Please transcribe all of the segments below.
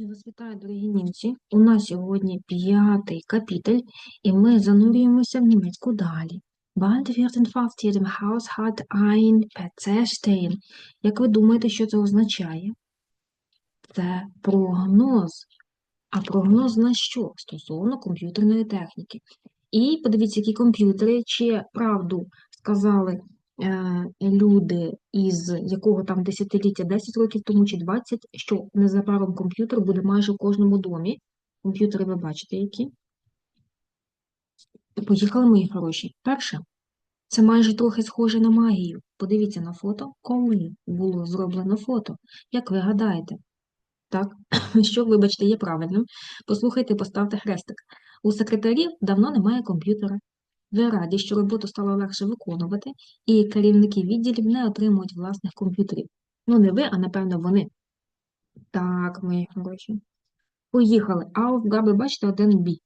Вас вітаю, дорогі німці. У нас сьогодні п'ятий капітель, і ми занурюємося в німецьку далі. Bald wird in fast jedem Haushalt ein PC stehen. Як ви думаєте, що це означає? Це прогноз. А прогноз на що? Стосовно комп'ютерної техніки. І подивіться, які комп'ютери, чи правду сказали люди із якого там десятиліття, 10 років тому чи 20, що незабаром комп'ютер буде майже в кожному домі. Комп'ютери ви бачите які. Поїхали, мої хороші. Перше, це майже трохи схоже на магію. Подивіться на фото, коли було зроблено фото. Як ви гадаєте? Так, що, вибачте, є правильним. Послухайте, поставте хрестик. У секретарів давно немає комп'ютера. Ви раді, що роботу стало легше виконувати, і керівники відділів не отримують власних комп'ютерів. Ну, не ви, а напевно вони. Так, мої хороші. Поїхали. Aufgabe, бачите, один Б.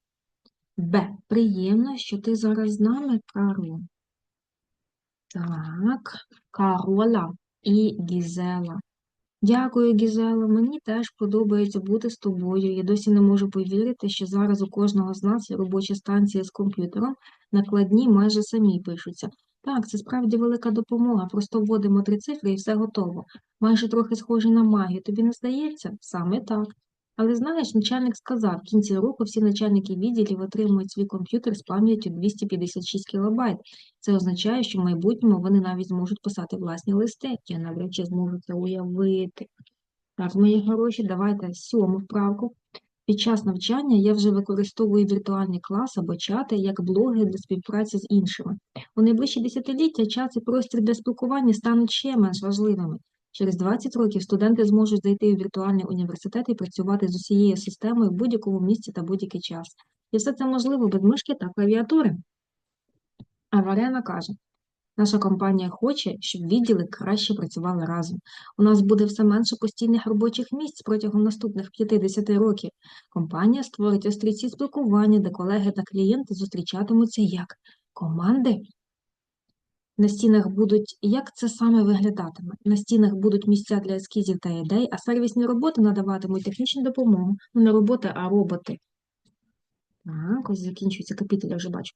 Б. Приємно, що ти зараз з нами, Каро. Так, Карола і Гізела. Дякую, Гізела. Мені теж подобається бути з тобою. Я досі не можу повірити, що зараз у кожного з нас є робоча станція з комп'ютером. Накладні майже самі пишуться. Так, це справді велика допомога. Просто вводимо три цифри і все готово. Майже трохи схоже на магію. Тобі не здається? Саме так. Але знаєш, начальник сказав, в кінці року всі начальники відділів отримують свій комп'ютер з пам'яттю 256 кілобайт. Це означає, що в майбутньому вони навіть зможуть писати власні листи. Я навряд чи зможу це уявити. Так, мої хороші, давайте сьому вправку. Під час навчання я вже використовую віртуальний клас або чати як блоги для співпраці з іншими. У найближчі десятиліття час і простір для спілкування стануть ще менш важливими. Через 20 років студенти зможуть зайти у віртуальний університет і працювати з усією системою в будь-якому місці та будь-який час. І все це можливо без мишки та клавіатури. А Варена каже, наша компанія хоче, щоб відділи краще працювали разом. У нас буде все менше постійних робочих місць протягом наступних 50 років. Компанія створить острівці спілкування, де колеги та клієнти зустрічатимуться як команди. На стінах будуть, як це саме виглядатиме? На стінах будуть місця для ескізів та ідей, а сервісні роботи надаватимуть технічну допомогу. Ну, не роботи, а роботи. Так, ось закінчується капітель, я вже бачу.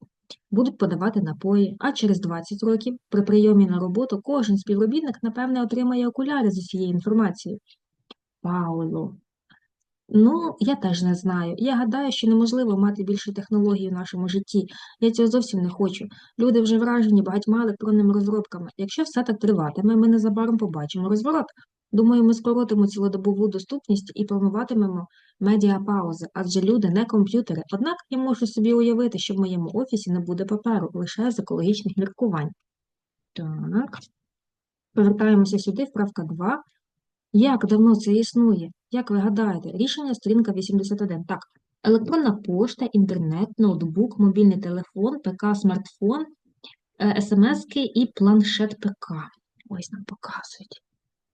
Будуть подавати напої, а через 20 років при прийомі на роботу кожен співробітник, напевне, отримає окуляри з усією інформацією. Пауло. Ну, я теж не знаю. Я гадаю, що неможливо мати більше технологій в нашому житті. Я цього зовсім не хочу. Люди вже вражені багатьма електронними розробками. Якщо все так триватиме, ми незабаром побачимо розворот. Думаю, ми скоротимо цілодобову доступність і плануватимемо медіапаузи, адже люди не комп'ютери. Однак я можу собі уявити, що в моєму офісі не буде паперу, лише з екологічних міркувань. Так. Повертаємося сюди, вправка 2. Як давно це існує? Як ви гадаєте? Рішення сторінка 81. Так, електронна пошта, інтернет, ноутбук, мобільний телефон, ПК, смартфон, е, смски і планшет ПК. Ось нам показують.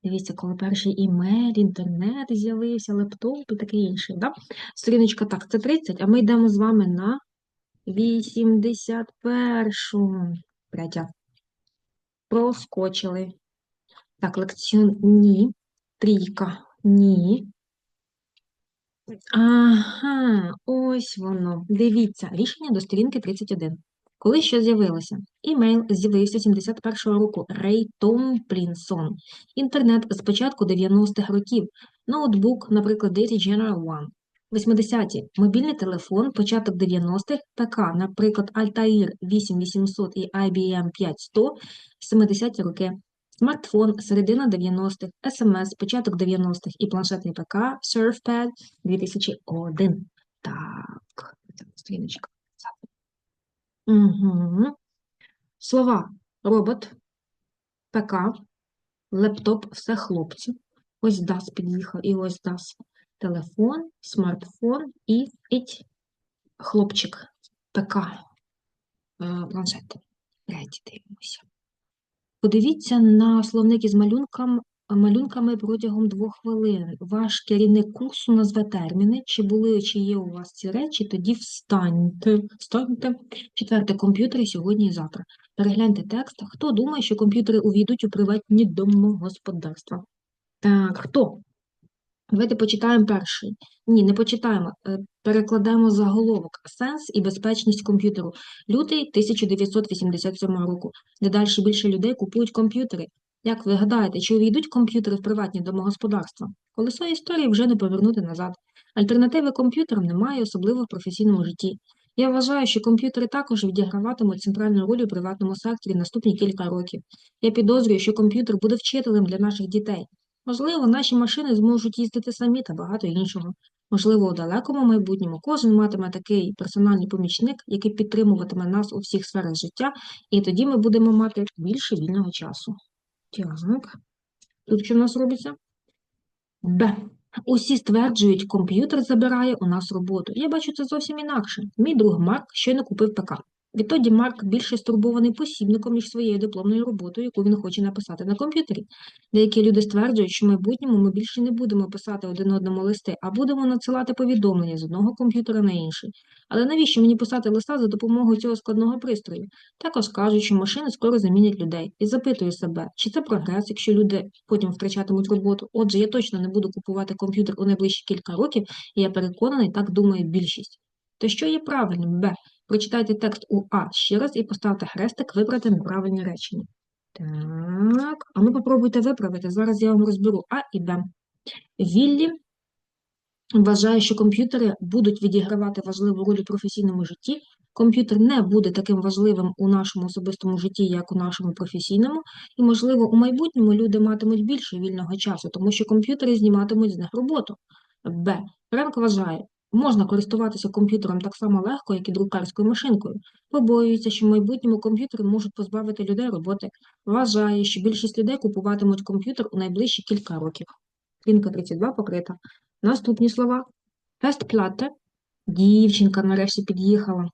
Дивіться, коли перший імейл, інтернет з'явився, лептоп і таке інше. Да? Сторіночка так, це 30, а ми йдемо з вами на 81. Третя. Проскочили. Так, лекціон ні. Трійка. Ні. Ага, ось воно. Дивіться, рішення до сторінки 31. Коли що з'явилося? Імейл з'явився 71-го року. Рей Томплінсон. Інтернет з початку 90-х років. Ноутбук, наприклад, Data General One. 80-ті. Мобільний телефон, початок 90-х, ПК, наприклад, Altair 8800 і IBM 5100, 70-ті роки. Смартфон, середина 90-х, СМС, початок 90-х і планшетний ПК, SurfPad 2001. Так, сторіночка. Угу. Слова робот, ПК, лептоп, все хлопцю. Ось DAS під'їхав і ось DAS. Телефон, смартфон і хлопчик, ПК, е, планшет. Третій дивимося. Подивіться на словник із малюнком, малюнками протягом двох хвилин. Ваш керівник курсу назве терміни, чи були, чи є у вас ці речі, тоді встаньте. Встаньте. Четверте, комп'ютери сьогодні і завтра. Перегляньте текст. Хто думає, що комп'ютери увійдуть у приватні домогосподарства? Так, хто? Давайте почитаємо перший. Ні, не почитаємо. е, Перекладемо заголовок Сенс і безпечність комп'ютеру. Лютий 1987 року. Дедалі більше людей купують комп'ютери. Як ви гадаєте, чи увійдуть комп'ютери в приватні домогосподарства? Колесо історії вже не повернути назад. Альтернативи комп'ютерам немає, особливо в професійному житті. Я вважаю, що комп'ютери також відіграватимуть центральну роль у приватному секторі наступні кілька років. Я підозрюю, що комп'ютер буде вчителем для наших дітей. Можливо, наші машини зможуть їздити самі та багато іншого. Можливо, у далекому майбутньому кожен матиме такий персональний помічник, який підтримуватиме нас у всіх сферах життя, і тоді ми будемо мати більше вільного часу. Так. Тут що в нас робиться? Б. Усі стверджують, комп'ютер забирає у нас роботу. Я бачу це зовсім інакше. Мій друг Марк щойно купив ПК. Відтоді Марк більше стурбований посібником, ніж своєю дипломною роботою, яку він хоче написати на комп'ютері. Деякі люди стверджують, що в майбутньому ми більше не будемо писати один одному листи, а будемо надсилати повідомлення з одного комп'ютера на інший. Але навіщо мені писати листа за допомогою цього складного пристрою? Також кажуть, що машини скоро замінять людей. І запитую себе, чи це прогрес, якщо люди потім втрачатимуть роботу. Отже, я точно не буду купувати комп'ютер у найближчі кілька років, і я переконаний, так думає більшість. То що є правильним? Б. Прочитайте текст у А ще раз і поставте хрестик вибрати неправильні речення. Так, а ну попробуйте виправити. Зараз я вам розберу А і Б. Віллі вважає, що комп'ютери будуть відігравати важливу роль у професійному житті. Комп'ютер не буде таким важливим у нашому особистому житті, як у нашому професійному, і, можливо, у майбутньому люди матимуть більше вільного часу, тому що комп'ютери зніматимуть з них роботу. Б. Френк вважає, можна користуватися комп'ютером так само легко, як і друкарською машинкою. Побоюється, що в майбутньому комп'ютери можуть позбавити людей роботи. Вважає, що більшість людей купуватимуть комп'ютер у найближчі кілька років. Сторінка 32 покрита. Наступні слова. Фестплате. Дівчинка нарешті під'їхала.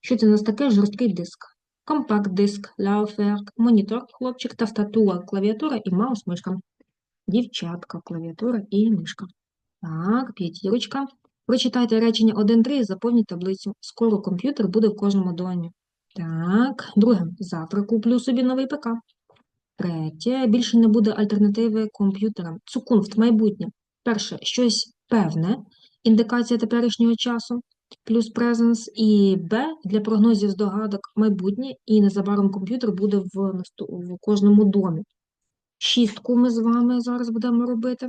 Що це у нас таке? Жорсткий диск. Компакт-диск, лауферк, монітор, хлопчик, тастатура, клавіатура і маус-мишка. Дівчатка, клавіатура і мишка. Так, п'ятірочка. Прочитайте речення 1-3 і заповніть таблицю. Скоро комп'ютер буде в кожному домі. Так, друге. Завтра куплю собі новий ПК. Третє. Більше не буде альтернативи комп'ютерам. Цукунфт, майбутнє. Перше, щось певне, індикація теперішнього часу, плюс презенс, і Б для прогнозів здогадок майбутнє, і незабаром комп'ютер буде в, в кожному домі. Шістку ми з вами зараз будемо робити.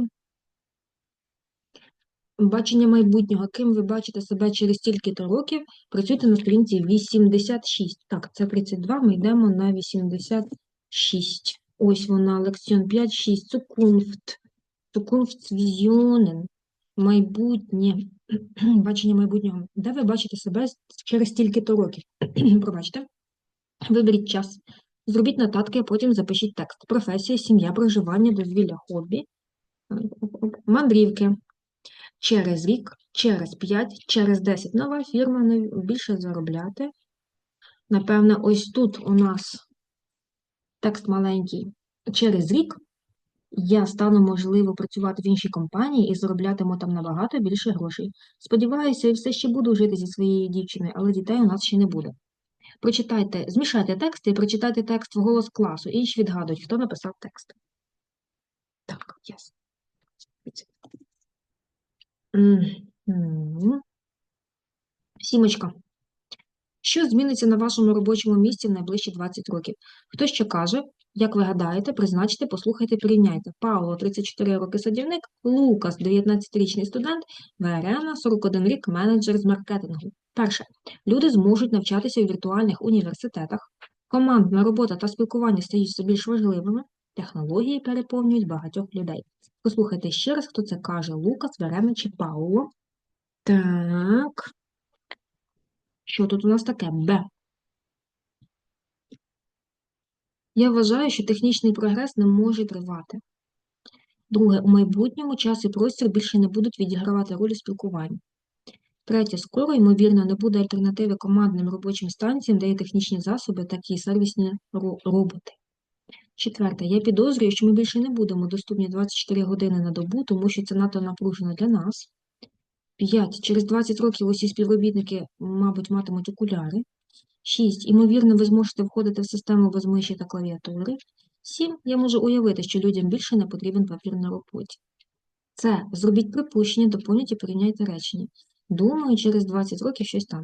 Бачення майбутнього. Ким ви бачите себе через стільки-то років, працюйте на сторінці 86. Так, це 32, ми йдемо на 86. Ось вона, лекціон 5, 6, Zukunft. Zukunftsvisionen. Майбутнє. Бачення майбутнього. Де ви бачите себе через стільки-то років? Пробачте. Виберіть час. Зробіть нотатки, а потім запишіть текст. Професія, сім'я, проживання, дозвілля, хобі, мандрівки. Через рік, через 5, через 10. Нова фірма, нов- більше заробляти. Напевне, ось тут у нас текст маленький. Через рік я стану, можливо, працювати в іншій компанії і зароблятиму там набагато більше грошей. Сподіваюся, і все ще буду жити зі своєю дівчиною, але дітей у нас ще не буде. Прочитайте, змішайте тексти і прочитайте текст в голос класу. Інші відгадують, хто написав текст. Так, ясно. Сімочка. Що зміниться на вашому робочому місці в найближчі 20 років? Хто що каже? Як ви гадаєте, призначте, послухайте, порівняйте. Пауло, 34 роки садівник, Лукас, 19-річний студент, Верена, 41 рік, менеджер з маркетингу. Перше. Люди зможуть навчатися у віртуальних університетах. Командна робота та спілкування стають все більш важливими. Технології переповнюють багатьох людей. Послухайте ще раз, хто це каже: Лукас, Верена чи Пауло. Так. Що тут у нас таке? Б. Я вважаю, що технічний прогрес не може тривати. Друге, у майбутньому час і простір більше не будуть відігравати роль у спілкуванні. Третє, скоро, ймовірно, не буде альтернативи командним робочим станціям, де є технічні засоби, так і сервісні роботи. Четверте, я підозрюю, що ми більше не будемо доступні 24 години на добу, тому що це надто напружено для нас. П'ять, через 20 років усі співробітники, мабуть, матимуть окуляри. 6. Імовірно, ви зможете входити в систему без миші та клавіатури. 7. Я можу уявити, що людям більше не потрібен папір на роботі. Це зробіть припущення, доповніть і порівняйте речення. Думаю, через 20 років щось там.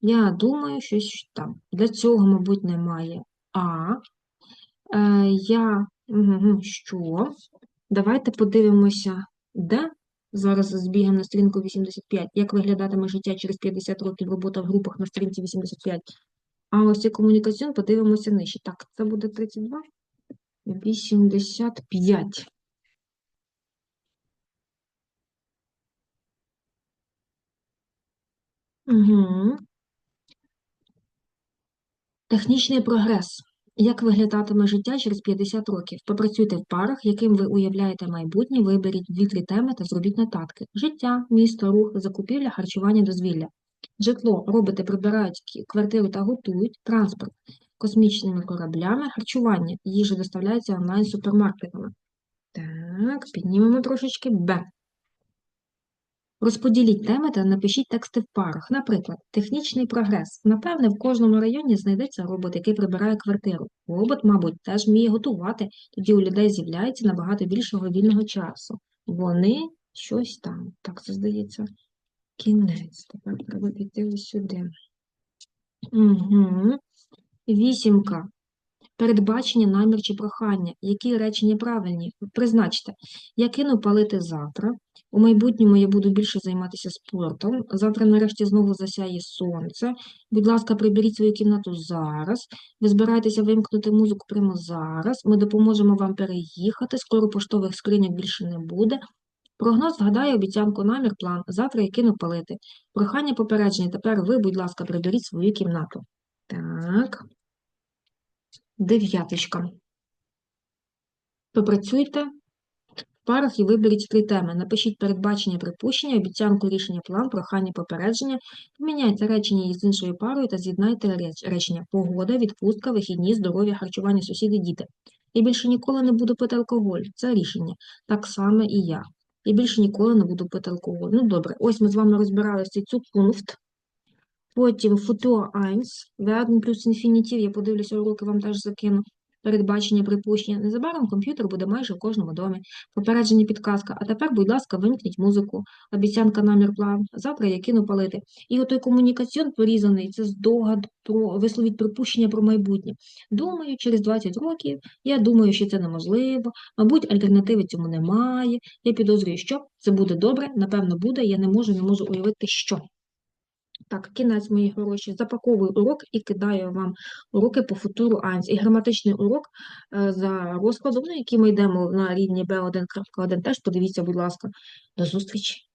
Я думаю, щось там. Для цього, мабуть, немає А. Е, я що? Давайте подивимося, де. Зараз збігаємо на сторінку 85. Як виглядатиме життя через 50 років робота в групах на сторінці 85. А ось і комунікаціон подивимося нижче. Так, це буде 32. 85. Угу. Технічний прогрес. Як виглядатиме життя через 50 років? Попрацюйте в парах, яким ви уявляєте майбутнє, виберіть дві-три теми та зробіть нотатки. Життя, місто, рух, закупівля, харчування, дозвілля. Житло, роботи прибирають квартиру та готують, транспорт, космічними кораблями, харчування, їжа доставляється онлайн-супермаркетами. Так, піднімемо трошечки Б. Розподіліть теми та напишіть тексти в парах. Наприклад, технічний прогрес. Напевне, в кожному районі знайдеться робот, який прибирає квартиру. Робот, мабуть, теж вміє готувати. Тоді у людей з'являється набагато більше вільного часу. Вони щось там. Так, це здається. Кінець. Тепер треба піти ось сюди. Угу. Вісімка. Передбачення, намір чи прохання. Які речення правильні? Призначте. Я кину палити завтра. У майбутньому я буду більше займатися спортом. Завтра нарешті знову засяє сонце. Будь ласка, приберіть свою кімнату зараз. Ви збираєтеся вимкнути музику прямо зараз. Ми допоможемо вам переїхати. Скоро поштових скриньок більше не буде. Прогноз вгадає обіцянку, намір, план. Завтра я кину палити. Прохання попередження. Тепер ви, будь ласка, приберіть свою кімнату. Так. Дев'яточка. Попрацюйте парах і виберіть три теми. Напишіть передбачення, припущення, обіцянку, рішення, план, прохання, попередження. Поміняйте речення із іншою парою та з'єднайте реч- речення. Погода, відпустка, вихідні, здоров'я, харчування, сусіди, діти. Я більше ніколи не буду пити алкоголь. Це рішення. Так само і я. Я більше ніколи не буду пити алкоголь. Ну, добре, ось ми з вами розбирали цей Zukunft. Потім Futur 1, werden плюс інфінітив, я подивлюся, уроки вам теж закину. Передбачення, припущення. Незабаром комп'ютер буде майже в кожному домі. Попередження, підказка. А тепер, будь ласка, вимкніть музику. Обіцянка, намір, план. Завтра я кину палити. І отой комунікаціон порізаний, це здогад про висловіть припущення про майбутнє. Думаю, через 20 років, я думаю, що це неможливо. Мабуть, альтернативи цьому немає. Я підозрюю, що це буде добре, напевно, буде. Я не можу, не можу уявити, що. Так, кінець мої гроші. Запаковую урок і кидаю вам уроки по футуру Айнс. І граматичний урок е, за розкладом, на який ми йдемо на рівні B1.1. Теж подивіться, будь ласка. До зустрічі!